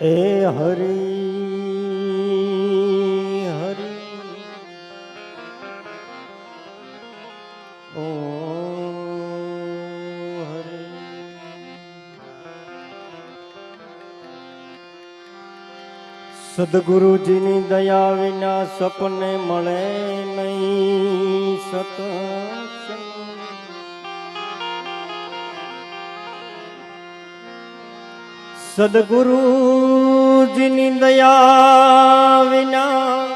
એ હરી હરી. ઓ હરી. સદગુરુજીની દયા વિના સપને મળે નહીં સતસંગ સદગુરુજીની દયા વિના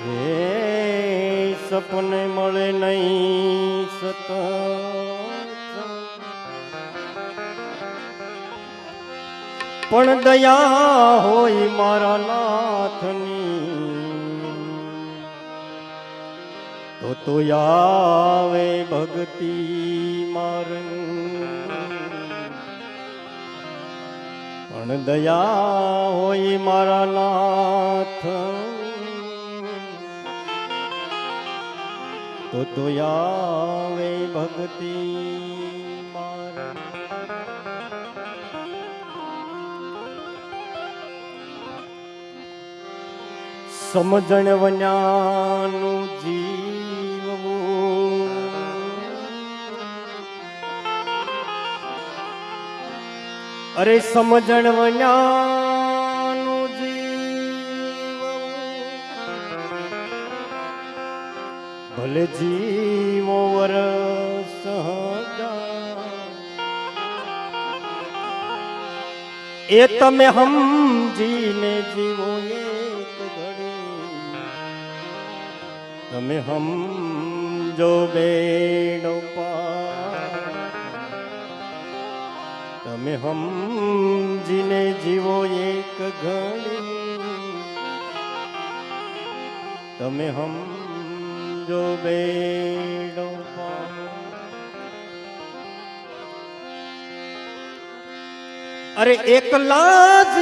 હે સપને મળે નહીં સત પણ દયા હોય મારા નાથની તો તો આવે પણ દયા હોય મારા નાથ. તો આવે ભક્તિ સમજણ વન્યાનું જીવવું. અરે સમજણ વન્યાનું જીવવું ભલે જીવો વરસ એ તમે હમ જીને જીવો તમે સમજો બેડો પાર. તમે હમજીને જીવો એક ઘણી. તમે સમજો બેડો અરે એકલા જ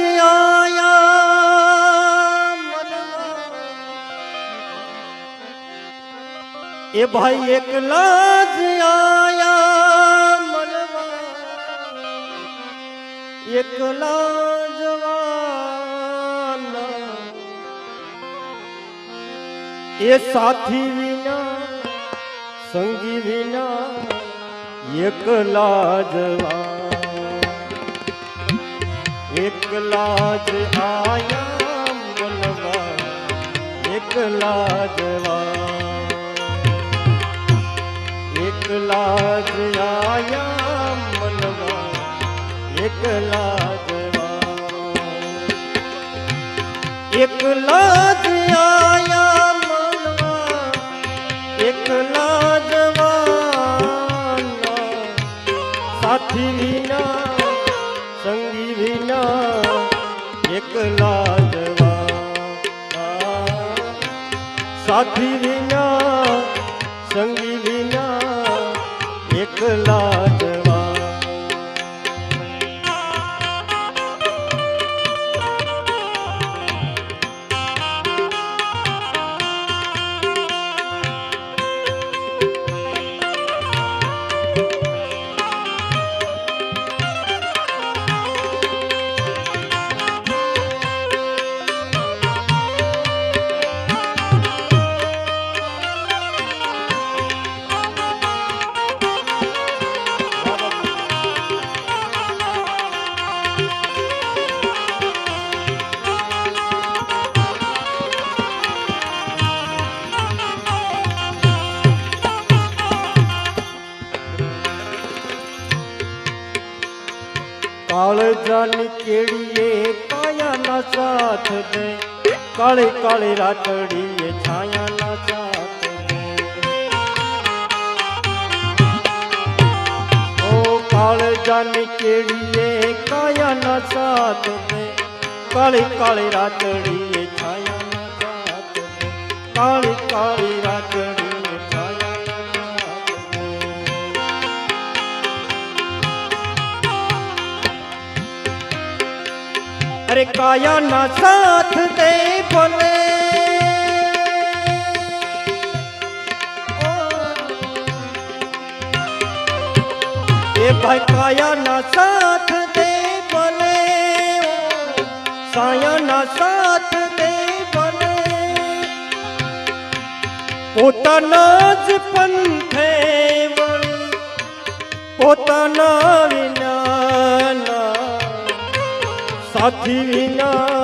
એ ભાઈ એકલા જ આયા. એકલા જવાના. એ સાથી વિના, સંગી વિના એકલા જવા એકલા જ આયા મનવા એકલા જવા એકલા જ આયા મનવા એકલા એકલા જ આયા મનવા એકલા જવાના સાથી વિના સંગી વિના સાથી કેડીએ કાયાના સાથ દે કાળે કાળે રાતડીએ છાયાના સાથ દે ઓ કાળજાની કેડીએ કાયાના સાથ દે કાળે કાળે રાતડીએ છાયાના સાથ કાળી કાળી રાતડીએ અરે કાયા ના સાથ દે બોલે એ ભાઈ કાયા ના સાથ દે સાયાના સાથ દે બોલે પોતાના જ પંથે પોતાના વિનાના સાથી વિના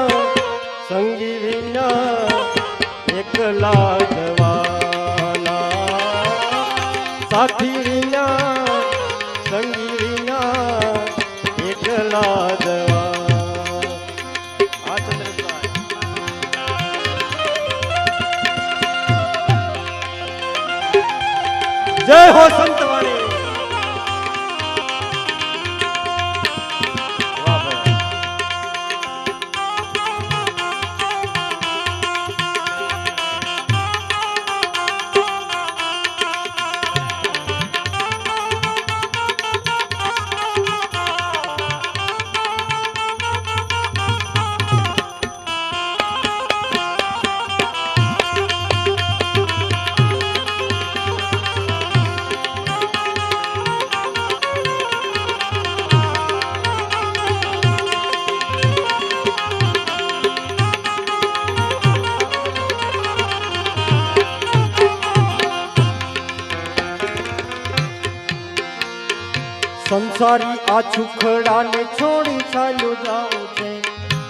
સંસારી આ છુખડાને છોડી ચાલ્યો જાઉં છે.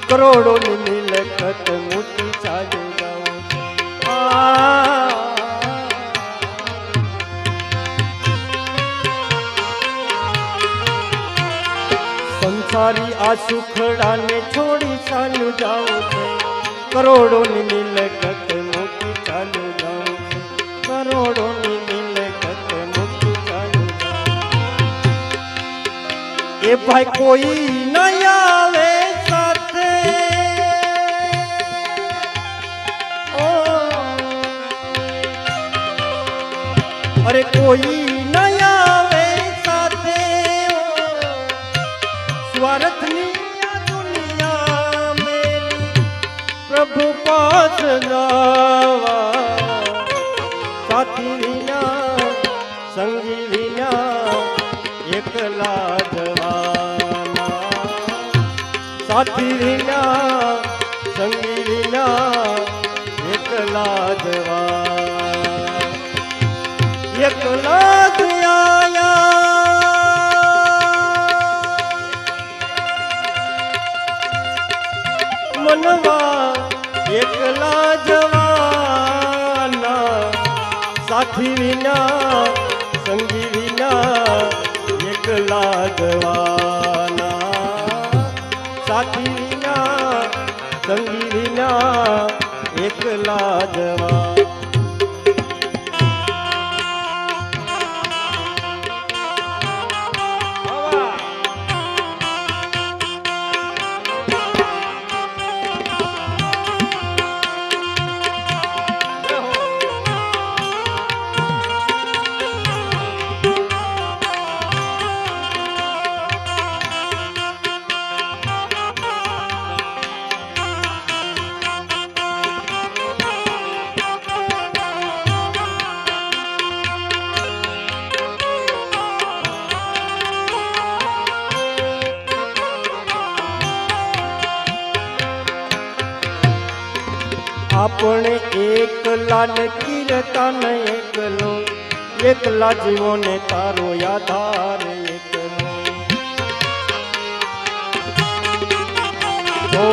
કરોડોની મિલકત મોટી ચાલ્યો જાઉં છે. આ સંસારી આ સુખડાને છોડી ચાલ્યું જાઉં છે. કરોડોની મિલકત મોટી ચાલ્યું જાઉં છે. કરોડોની એ ભાઈ કોઈ નહીં આવે સાથે. અરે કોઈ નહીં આવે સાથે. સ્વાર્થની દુનિયા મેં પ્રભુ પાસ જવા. સાથી વિના, સંગી વિના એકલા જવાના. સાથી વિના, સંગી વિના એકલા જવા એકલા મનવા એકલા જવાના. સાથી વિના, સંગી વિના એકલા જવાના સાથી વિના સંગી આપણે એકલા ને કીર્તન એકલો. એકલા જીવો ને તારો આધાર એકલો. તો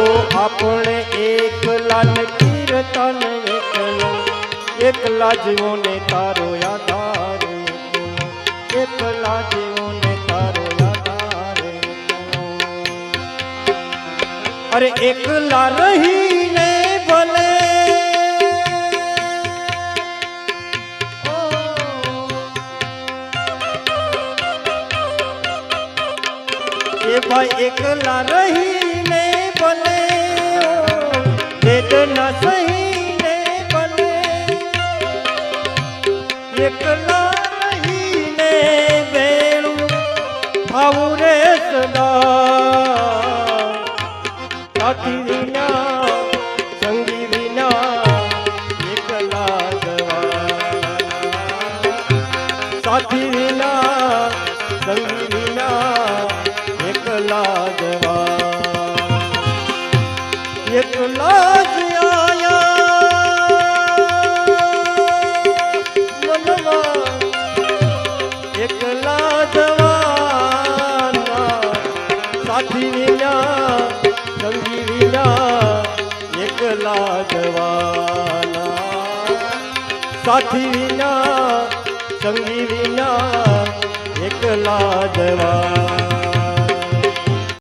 આપણે એકલા ને કીર્તન એકલો. એકલા જીવો ને તારો આધાર એકલો. જીવો ને તારો આધાર અરે એકલા રહીને એ ભાઈ એકલા રહીને ભલે ઓ, વેદના સહીને ભલે. એકલા રહીને બેણું ભાવું રે સદા. સાથી વિના સંગી વિના એકલા જવાના સાથી એકલા જવાના સાથી વિના સંગી વિના એકલા જવાના. સાથી વિના સંગી વિના એકલા જવાના.